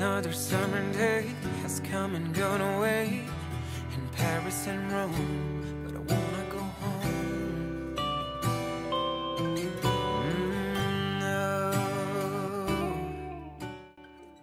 Another summer day has come and gone away in Paris and Rome, but I wanna go home. Mm, no.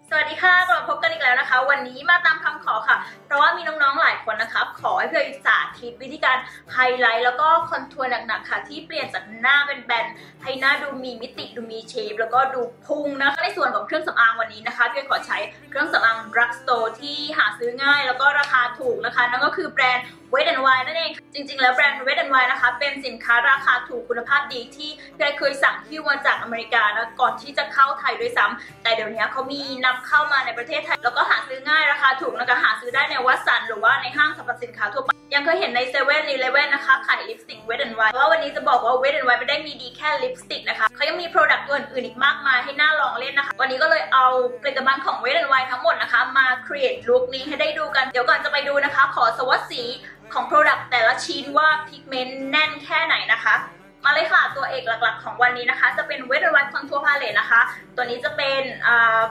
สวัสดีค่ะกลับมาพบ กันอีกแล้วนะคะ วันนี้มาตามคำขอค่ะ เพราะว่ามีน้องๆหลายคนนะคะขอให้เพี่อสาธิตวิธีการไฮไลท์แล้วก็คอนทัวร์หนักๆค่ะที่เปลี่ยนจากหน้าเป็นแบนให้หน้าดูมีมิติดูมีเชฟแล้วก็ดูพุ่งนะคะในส่วนของเครื่องสำอางวันนี้นะคะเพี่อขอใช้เครื่องสำอาง drugstore ที่หาซื้อง่าย แล้วก็ราคาถูกนะคะนั่นก็คือแบรนด์ Wet n Wild นั่นเอง จริงๆ แล้วแบรนด์ Wet n Wild นะคะ เป็นสินค้าราคาถูกคุณภาพดีที่พี่เคยสั่งฮิ้วมาจากอเมริกานะก่อนที่จะเข้าไทยด้วยซ้ำแต่เดี๋ยวนี้เขามีนำเข้ามาในประเทศไทยแล้วก็หาซื้อง่ายราคาถูกนะคะ หาซื้อได้ในวัดสันหรือว่าในห้างสรรพสินค้าทั่วไป ยังเคยเห็นในเซเว่นอีเลเว่นนะคะขายลิปสติก Wet n Wild เพราะว่าวันนี้จะบอกว่า Wet n Wild ไม่ได้มีดีแค่ลิปสติกนะคะเขายังมีโปรดักต์ตัวอื่นอีกมากมายให้น่าลองเล่นนะคะ วันนี้ก็เลยเอาผลิตภัณฑ์ของ Wet n Wild ทั้งหมดนะคะ มา create look นี้ให้ได้ดูกัน เดี๋ยวก่อนจะไปดูนะคะ ขอสวัสดสีของ Product แต่ละชิ้นว่าพิกเมนต์แน่นแค่ไหนนะคะ มาเลยค่ะ ตัวเอกหลักๆ ของวันนี้นะคะ จะเป็น Wet n Wild Contour Palette นะคะ ตัวนี้จะเป็น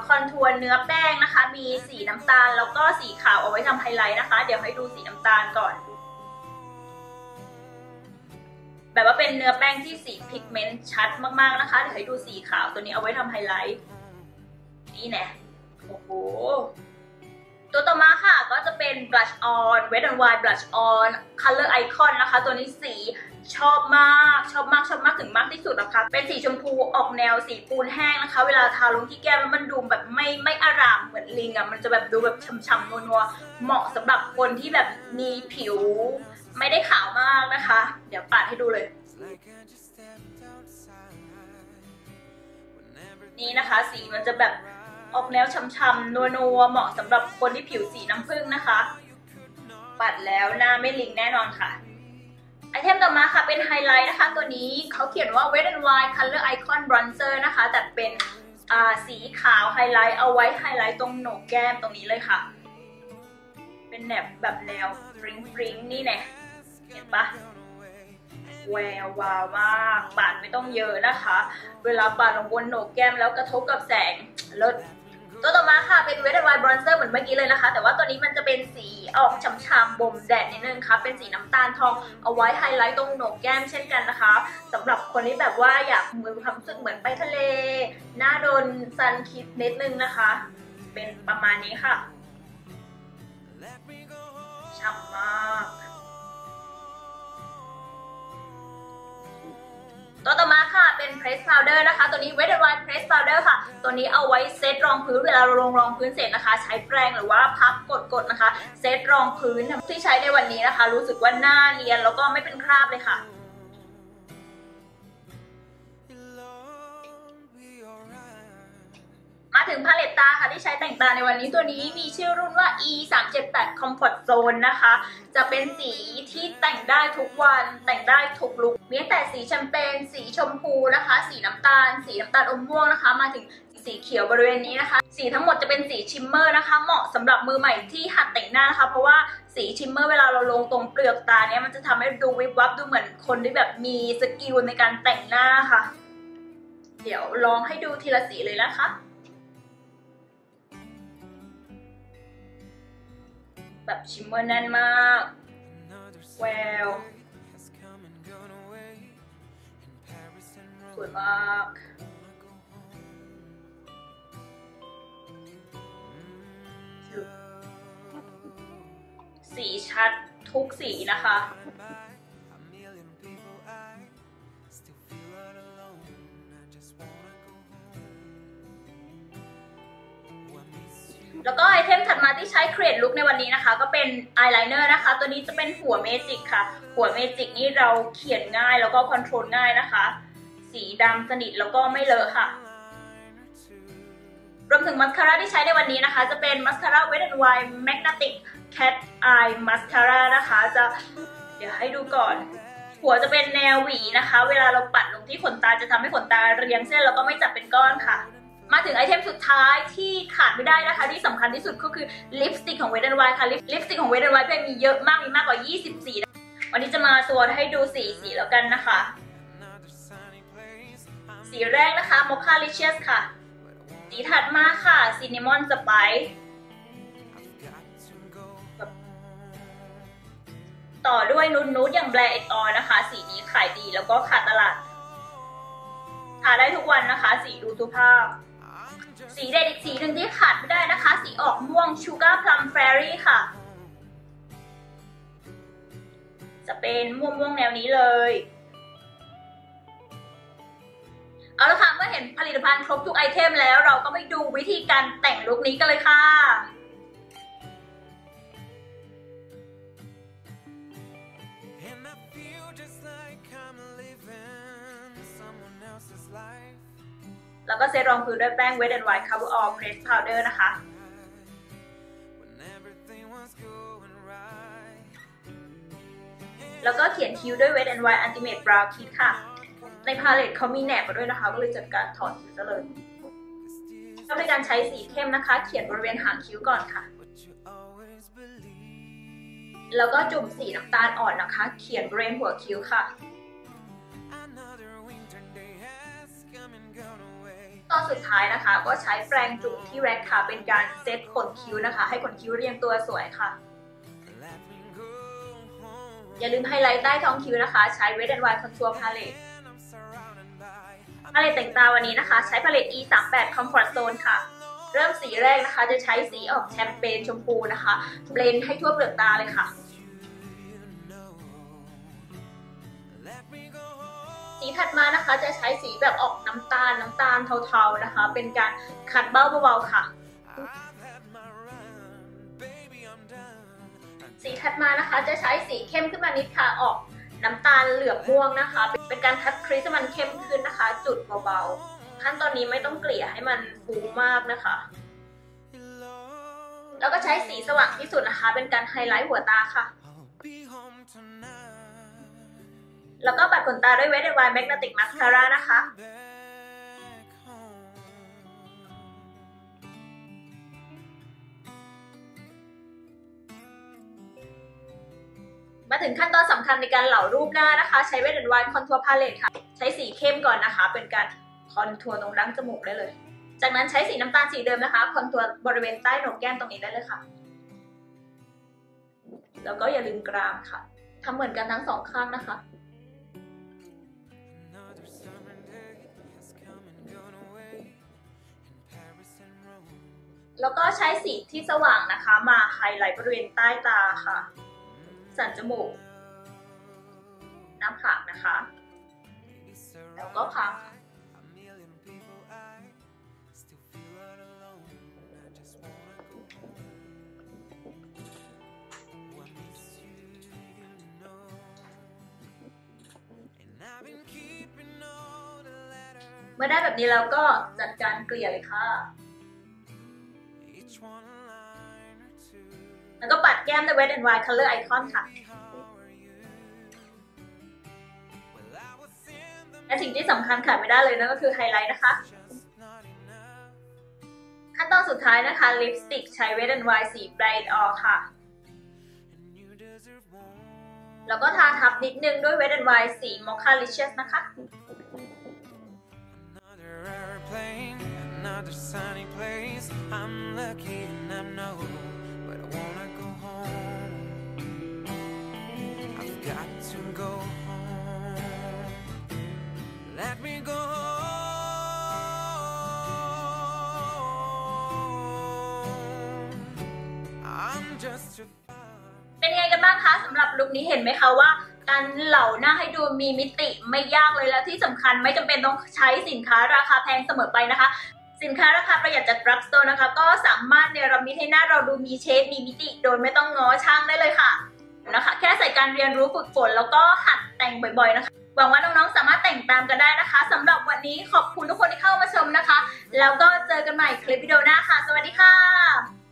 คอนทัวร์เนื้อแป้งนะคะ มีสีน้ำตาล แล้วก็สีขาวเอาไว้ทำไฮไลท์นะคะ เดี๋ยวให้ดูสีน้ำตาลก่อน แบบว่าเป็นเนื้อแป้งที่สีพิกเมนต์ชัดมากๆนะคะ เดี๋ยวให้ดูสีขาวตัวนี้เอาไว้ทำไฮไลท์ นี่แน่โอ้โหตัวต่อมาค่ะก็จะเป็น blush on wet n wild blush on color icon นะคะ ตัวนี้สี ชอบมากชอบมากชอบมากถึงมากที่สุดนะคะเป็นสีชมพูออกแนวสีปูนแห้งนะคะ เวลาทาลงที่แก้มแล้วมันดูแบบไม่ไม่อารามเหมือนลิงอะมันจะแบบดูแบบช่ำๆนัวๆเหมาะสำหรับคนที่แบบมีผิว ไม่ได้ขาวมากนะคะ เดี๋ยวปาดให้ดูเลย นี่นะคะสีมันจะแบบออกแนวช่ำๆนัวๆ เหมาะสำหรับคนที่ผิวสีน้ำผึ้งนะคะ ปัดแล้วหน้าไม่ลิงแน่นอนค่ะ ไอเทมต่อมาค่ะเป็นไฮไลท์นะคะ ตัวนี้เขาเขียนว่า Wet n Wild Color Icon Bronzer นะคะ แต่เป็นอ่าสีขาวไฮไลท์เอาไว้ไฮไลท์ตรงโหนกแก้มตรงนี้เลยค่ะ เป็นแบบแบบแนวฟริงฟริงนี่แน่เห็นปะแวววาวมากปาดไม่ต้องเยอะนะคะ เวลาปาดลงบนโหนกแก้มแล้วกระทบกับแสงเลิศ ตัวต่อมาค่ะเป็น Wet n Wild Bronzer เหมือนเมื่อกี้เลยนะคะ แต่ว่าตัวนี้มันจะเป็นสีออกช้ำๆบ่มแดดนิดนึงค่ะเป็นสีน้ำตาลทองเอาไว้ไฮไลท์ตรงโหนกแก้มเช่นกันนะคะสำหรับคนที่แบบว่าอยากมีความรู้สึกเหมือนไปทะเล หน้าโดนซันคิดนิดนึงนะคะ เป็นประมาณนี้ค่ะ let me go home. ฉ่ำมาก ตัวต่อมาค่ะเป็น press powder นะคะ ตัวนี้ Wet n Wild press powder ค่ะ ตัวนี้เอาไว้เซตรองพื้นเวลาเราลงรองพื้นเสร็จนะคะ ใช้แปรงหรือว่าพับกดๆนะคะ เซตรองพื้นที่ใช้ในวันนี้นะคะ รู้สึกว่าหน้าเนียนแล้วก็ไม่เป็นคราบเลยค่ะ มาถึงพาเลตตาค่ะที่ใช้แต่งตาในวันนี้ตัวนี้มีชื่อรุ่นว่า e 3 7 8 comfort zone นะคะ จะเป็นสีที่แต่งได้ทุกวันแต่งได้ทุกลุคมีแต่สีแชมเปญสีชมพูนะคะ สีน้ำตาล สีน้ำตาลอมม่วงนะคะ มาถึงสีเขียวบริเวณนี้นะคะ สีทั้งหมดจะเป็นสีชิมเมอร์นะคะ เหมาะสำหรับมือใหม่ที่หัดแต่งหน้านะคะ เพราะว่าสีชิมเมอร์เวลาเราลงตรงเปลือกตาเนี่ยมันจะทำให้ดูวิบวับดูเหมือนคนที่แบบมีสกิลในการแต่งหน้าค่ะ เดี๋ยวลองให้ดูทีละสีเลยนะคะ แบบชิมเมอร์แน่นมากว้าวสวยมาก สีชัดทุกสีนะคะ แล้วก็ไอเทมถัดมาที่ใช้ create look ในวันนี้นะคะ ก็เป็นอายไลเนอร์นะคะ ตัวนี้จะเป็นหัวเมจิกค่ะ หัวเมจิกนี่เราเขียนง่ายแล้วก็คอนโทรลง่ายนะคะ สีดำสนิทแล้วก็ไม่เลอะค่ะรวมถึงมัสคาร่าที่ใช้ในวันนี้นะคะ จะเป็นมัสคาร่า Wet n Wild Magnetic Cat Eye Mascara นะคะ จะเดี๋ยวให้ดูก่อน หัวจะเป็นแนวหวีนะคะ เวลาเราปัดลงที่ขนตาจะทำให้ขนตาเรียงเส้นแล้วก็ไม่จับเป็นก้อนค่ะ มาถึงไอเทมสุดท้ายที่ขาดไม่ได้นะคะ ที่สำคัญที่สุดก็คือลิปสติกของ Wet n Wild ค่ะลิปลิปสติกของ Wet n Wild มีเยอะมากมีมากกว่า20สีวันนี้จะมาตัวให้ดูสีสีแล้วกันนะคะ สีแรกนะคะ Mocha Licious ค่ะ สีถัดมาค่ะซินนามอนสไปซ์ต่อด้วยนูดนูดอย่างแบรเอ็ดออนะคะ สีนี้ขายดีแล้วก็ขาดตลาดทาได้ทุกวันนะคะ สีดูสุภาพ สีเด็ดอีกสีหนึ่งที่ขาดไม่ได้นะคะ สีออกม่วงชูการ์พลัมแฟรี่ค่ะ จะเป็นม่วงม่วงๆแนวนี้เลย เอาละค่ะเมื่อเห็นผลิตภัณฑ์ครบทุกไอเทมแล้วเราก็ไปดูวิธีการแต่งลุคนี้กันเลยค่ะ someone else's life แล้วก็เซตรองพื้นด้วยแป้ง Wet n White Cover All Press Powder นะคะแล้วก็เขียนคิ้วด้วย Wet n White Ultimate Brow Kit ค่ะ ในพาเลตเขามีแหนบมาด้วยนะคะ ก็เลยจัดการถอดคิ้วซะเลยก็ในการใช้สีเข้มนะคะ เขียนบริเวณหางคิ้วก่อนค่ะ แล้วก็จุ่มสีน้ำตาลอ่อนนะคะ เขียนบริเวณหัวคิ้วค่ะ อนสุดท้ายนะคะ ก็ใช้แปรงจุ่มที่แร็คค่ะ เป็นการเซตขนคิ้วนะคะ ให้ขนคิ้วเรียงตัวสวยค่ะ อย่าลืมไฮไลท์ใต้ท้องคิ้วนะคะ ใช้ Wet n White Contour Palette พาเลตแต่งตาวันนี้นะคะ ใช้พาเลต E 3 8 Comfort Zone ค่ะ เริ่มสีแรกนะคะ จะใช้สีออกแชมเปญชมพูนะคะเบลนด์ให้ทั่วเปลือกตาเลยค่ะ สีถัดมานะคะจะใช้สีแบบออกน้ำตาลน้ำตาลเทาๆนะคะ เป็นการขัดเบ้าเบาๆค่ะ สีถัดมานะคะจะใช้สีเข้มขึ้นมานิดค่ะออกน้ำตาลเหลือบม่วงนะคะ เป็นการคัดครีสให้มันเข้มขึ้นนะคะ จุดเบาๆขั้นตอนนี้ไม่ต้องเกลี่ยให้มันฟูมากนะคะ แล้วก็ใช้สีสว่างที่สุดนะคะ เป็นการไฮไลท์หัวตาค่ะ แล้วก็ปัดขนตาด้วยเวทไวน์แมกนาติกมาสคาร่านะคะ มาถึงขั้นตอนสำคัญในการเหลารูปหน้านะคะ ใช้เวทไวน์คอนทัวร์พาเลตค่ะ ใช้สีเข้มก่อนนะคะ เป็นการคอนทัวร์ตรงดั้งจมูกได้เลย จากนั้นใช้สีน้ำตาลสีเดิมนะคะคอนทัวร์บริเวณใต้โหนกแก้มตรงนี้ได้เลยค่ะ แล้วก็อย่าลืมกรามค่ะทำเหมือนกันทั้งสองข้างนะคะ แล้วก็ใช้สีที่สว่างนะคะ มาไฮไลท์บริเวณใต้ตาค่ะ สันจมูกน้ำผากนะคะ แล้วก็ค่ะเมื่อได้แบบนี้แล้วก็จัดการเกลี่ยเลยค่ะ แก้มด้วย Wet n Wild Color Icon ค่ะ และสิ่งที่สำคัญขาดไม่ได้เลยนั่นก็คือไฮไลท์นะคะ ขั้นตอนสุดท้ายนะคะลิปสติกใช้ Wet n Wild สี Bright All ค่ะ แล้วก็ทาทับนิดนึงด้วย Wet n Wild สี Mocha Licious นะคะ another sunny place. I'm lucky and I know, me go home. I'm just a เป็นยังไงกันบ้างคะสำหรับลุคนี้เห็นไหมคะว่า การเหล่าหน้าให้ดูมีมิติไม่ยากเลยและที่สำคัญไม่จำเป็นต้องใช้สินค้าราคาแพงเสมอไปนะคะ สินค้าราคาประหยัดจากรักสโตนะคะ ก็สามารถเนรมิตให้หน้าเราดูมีเชฟมีมิติ โดยไม่ต้องง้อช่างได้เลยค่ะนะคะ แค่ใส่การเรียนรู้ฝึกฝนแล้วก็หัดแต่งบ่อยๆนะคะ หวังว่าน้องๆสามารถแต่งตามกันได้นะคะสำหรับวันนี้ขอบคุณทุกคนที่เข้ามาชมนะคะ แล้วก็เจอกันใหม่คลิปวิดีโอหน้าค่ะ สวัสดีค่ะ